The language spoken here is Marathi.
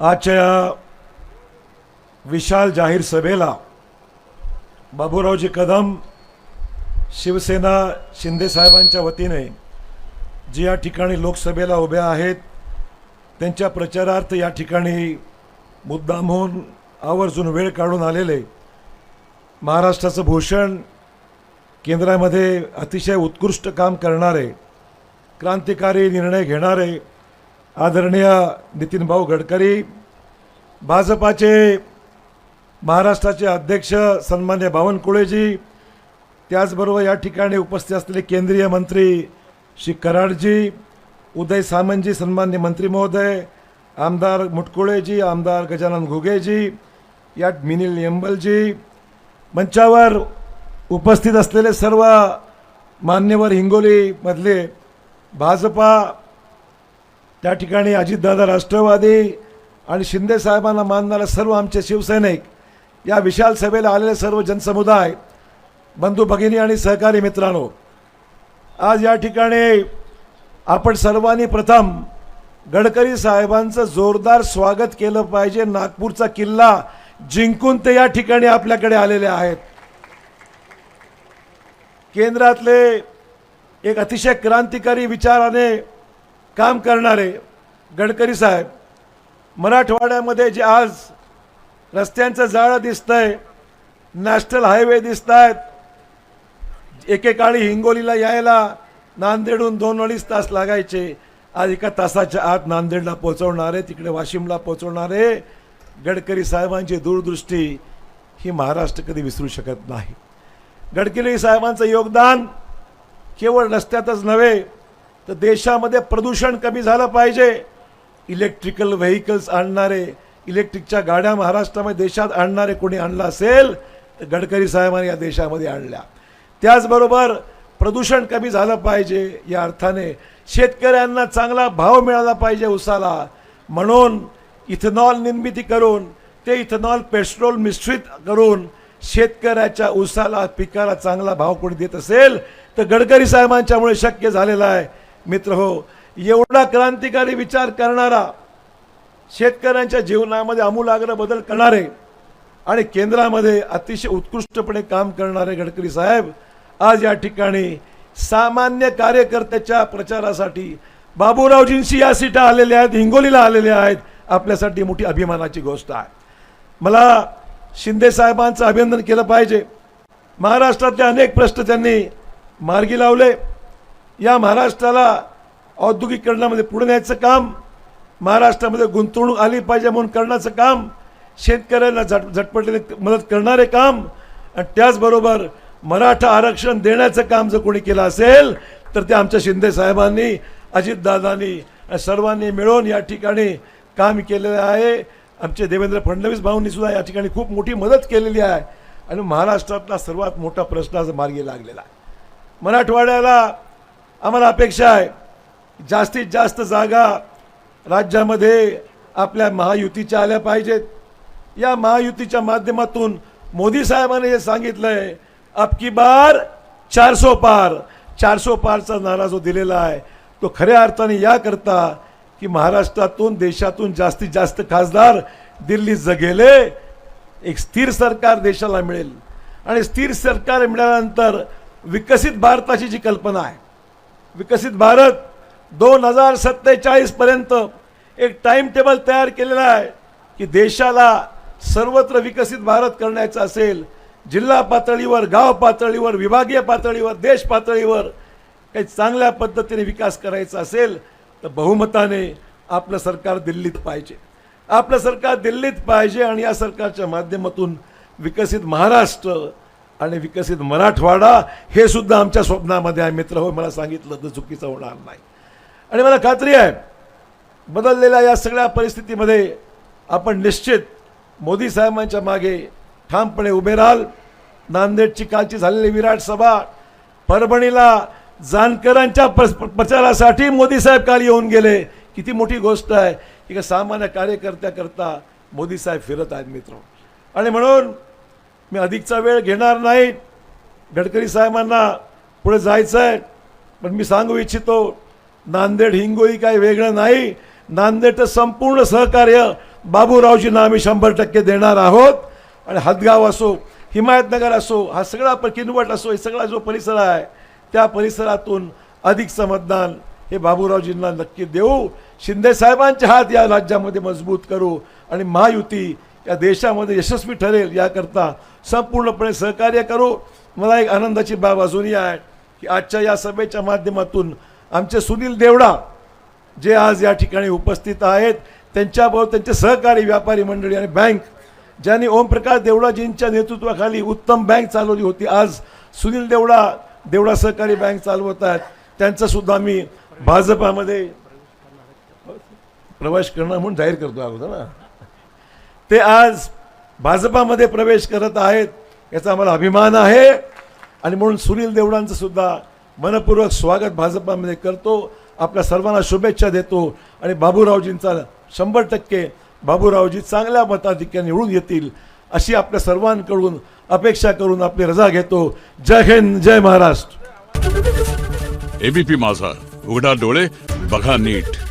आजच्या या विशाल जाहीर सभेला बाबूरावजी कदम शिवसेना शिंदेसाहेबांच्या वतीने जे या ठिकाणी लोकसभेला उभ्या आहेत त्यांच्या प्रचारार्थ या ठिकाणी मुद्दामहून आवर्जून वेळ काढून आलेले महाराष्ट्राचं भूषण केंद्रामध्ये अतिशय उत्कृष्ट काम करणारे क्रांतिकारी निर्णय घेणारे आदरणीय नितीनभाऊ गडकरी भाजपाचे महाराष्ट्राचे अध्यक्ष सन्मान्य बावनकुळेजी त्याचबरोबर या ठिकाणी उपस्थित असलेले केंद्रीय मंत्री श्री कराडजी उदय सामंतजी सन्मान्य मंत्री महोदय आमदार मुटकुळेजी आमदार गजानन घुगेजी या मिनिल यंबलजी मंचावर उपस्थित असलेले सर्व मान्यवर हिंगोलीमधले भाजपा त्या ठिकाणी अजितदादा राष्ट्रवादी आणि शिंदे साहेबांना मानणारे सर्व आमचे शिवसैनिक या विशाल सभेला आलेले सर्व जनसमुदाय बंधू भगिनी आणि सहकारी मित्रांनो आज या ठिकाणी आपण सर्वांनी प्रथम गडकरी साहेबांचं जोरदार स्वागत केलं पाहिजे. नागपूरचा किल्ला जिंकून ते या ठिकाणी आपल्याकडे आलेले आहेत. केंद्रातले एक अतिशय क्रांतिकारी विचाराने काम करणारे गडकरी साहेब मराठवाड्यामध्ये जे आज रस्त्यांचं जाळं दिसतं आहे नॅशनल हायवे दिसत आहेत एकेकाळी हिंगोलीला यायला नांदेडहून दोन अडीच तास लागायचे आज एका तासाच्या आत नांदेडला पोचवणारे तिकडे वाशिमला पोचवणारे गडकरी साहेबांची दूरदृष्टी ही महाराष्ट्र कधी विसरू शकत नाही. गडकरी साहेबांचं योगदान केवळ रस्त्यातच नव्हे तर देशामध्ये प्रदूषण कमी झालं पाहिजे. इलेक्ट्रिकल व्हेकल्स आणणारे इलेक्ट्रिकच्या गाड्या महाराष्ट्रामध्ये देशात आणणारे कोणी आणलं असेल तर गडकरी साहेबांनी या देशामध्ये आणल्या. त्याचबरोबर प्रदूषण कमी झालं पाहिजे या अर्थाने शेतकऱ्यांना चांगला भाव मिळाला पाहिजे उसाला. म्हणून इथेनॉल निर्मिती करून ते इथेनॉल पेट्रोल मिश्रित करून शेतकऱ्याच्या उसाला पिकाला चांगला भाव कोणी देत असेल तर गडकरी साहेबांच्यामुळे शक्य झालेलं आहे. मित्र हो एवढा क्रांतिकारी विचार करणारा शेतकऱ्यांच्या जीवनामध्ये आमूलाग्र बदल करणारे आणि केंद्रामध्ये अतिशय उत्कृष्टपणे काम करणारे गडकरी साहेब आज या ठिकाणी सामान्य कार्यकर्त्याच्या प्रचारासाठी बाबूरावजींशी या सीटा आलेल्या आहेत हिंगोलीला आलेल्या आहेत आपल्यासाठी मोठी अभिमानाची गोष्ट आहे. मला शिंदे साहेबांचं अभिनंदन केलं पाहिजे. महाराष्ट्रातले अनेक प्रश्न त्यांनी मार्गी लावले. या महाराष्ट्राला औद्योगिकरणामध्ये पुढे न्यायचं काम महाराष्ट्रामध्ये गुंतवणूक आली पाहिजे म्हणून करण्याचं काम शेतकऱ्यांना झट झटपटीने मदत करणारे काम आणि त्याचबरोबर मराठा आरक्षण देण्याचं काम जर कोणी केलं असेल तर ते आमच्या शिंदे साहेबांनी अजितदादांनी आणि सर्वांनी मिळून या ठिकाणी काम केलेलं आहे. आमचे देवेंद्र फडणवीस भाऊंनी सुद्धा या ठिकाणी खूप मोठी मदत केलेली आहे. आणि महाराष्ट्रातला सर्वात मोठा प्रश्न आज मार्गी लागलेला आहे. मराठवाड्याला आम्हाला अपेक्षा आहे जास्तीत जास्त जागा राज्यामध्ये आपल्या महायुतीच्या आल्या पाहिजेत. या महायुतीच्या माध्यमातून मोदी साहेबांनी हे सांगितलं आहे अबकी बार चारसो पार. चारसो पारचा नारा जो दिलेला आहे तो खऱ्या अर्थाने याकरता की महाराष्ट्रातून देशातून जास्तीत जास्त खासदार दिल्लीत जगेले एक स्थिर सरकार देशाला मिळेल. आणि स्थिर सरकार मिळाल्यानंतर विकसित भारताची जी कल्पना आहे विकसित भारत दोन हजार सत्तेचाळीसपर्यंत एक टाईम टेबल तयार केलेला आहे की देशाला सर्वत्र विकसित भारत करण्याचं असेल. जिल्हा पातळीवर गाव पातळीवर विभागीय पातळीवर देश पातळीवर काही चांगल्या पद्धतीने विकास करायचा असेल तर बहुमताने आपलं सरकार दिल्लीत पाहिजे. आपलं सरकार दिल्लीत पाहिजे आणि या सरकारच्या माध्यमातून विकसित महाराष्ट्र आणि विकसित मराठवाडा हे सुद्धा आमच्या स्वप्नामध्ये आहे. मित्र हो मला सांगितलं तर चुकीचं होणार नाही. आणि मला खात्री आहे बदललेल्या या सगळ्या परिस्थितीमध्ये आपण निश्चित मोदी साहेबांच्या मागे ठामपणे उभे राहाल. नांदेडची कालची झालेली विराट सभा परभणीला जानकरांच्या प्र- प्रचारासाठी मोदी साहेब काल येऊन गेले. किती मोठी गोष्ट आहे. की सामान्य कार्यकर्त्याकरता मोदी साहेब फिरत आहेत मित्र. आणि म्हणून मी अधिकचा वेळ घेणार नाही. गडकरी साहेबांना पुढे जायचं आहे पण मी सांगू इच्छितो नांदेड हिंगोई काही वेगळं नाही. नांदेडचं संपूर्ण सहकार्य बाबूरावजींना आम्ही शंभर टक्के देणार आहोत. आणि हदगाव असो हिमायतनगर असो हा सगळा प- किनवट असो हे सगळा जो परिसर आहे त्या परिसरातून अधिकचं मतदान हे बाबूरावजींना नक्की देऊ. शिंदे साहेबांचे हात या राज्यामध्ये मजबूत करू. आणि महायुती या देशामध्ये यशस्वी ठरेल याकरता संपूर्णपणे सहकार्य करू. मला एक आनंदाची बाब अजूनही आहे की आजच्या या सभेच्या माध्यमातून आमचे सुनील देवडा जे आज या ठिकाणी उपस्थित आहेत त्यांच्याबरोबर त्यांचे सहकारी व्यापारी मंडळी आणि बँक ज्यांनी ओमप्रकाश देवडाजींच्या नेतृत्वाखाली उत्तम बँक चालवली होती. आज सुनील देवडा देवडा सहकारी बँक चालवत आहेत. त्यांचंसुद्धा मी भाजपामध्ये प्रवेश करणार म्हणून जाहीर करतो अगोदर ना. ते आज भाजपामध्ये प्रवेश करत आहेत याचा आम्हाला अभिमान आहे. आणि म्हणून सुनील देवडांचं सुद्धा मनपूर्वक स्वागत भाजपामध्ये करतो. आपल्या सर्वांना शुभेच्छा देतो. आणि बाबूरावजींचा शंभर टक्के बाबूरावजी चांगल्या मताधिक्या निवडून येतील अशी आपल्या सर्वांकडून अपेक्षा करून आपली रजा घेतो. जय हिंद जय महाराष्ट्र. एबीपी माझा उघडा डोळे बघा नीट.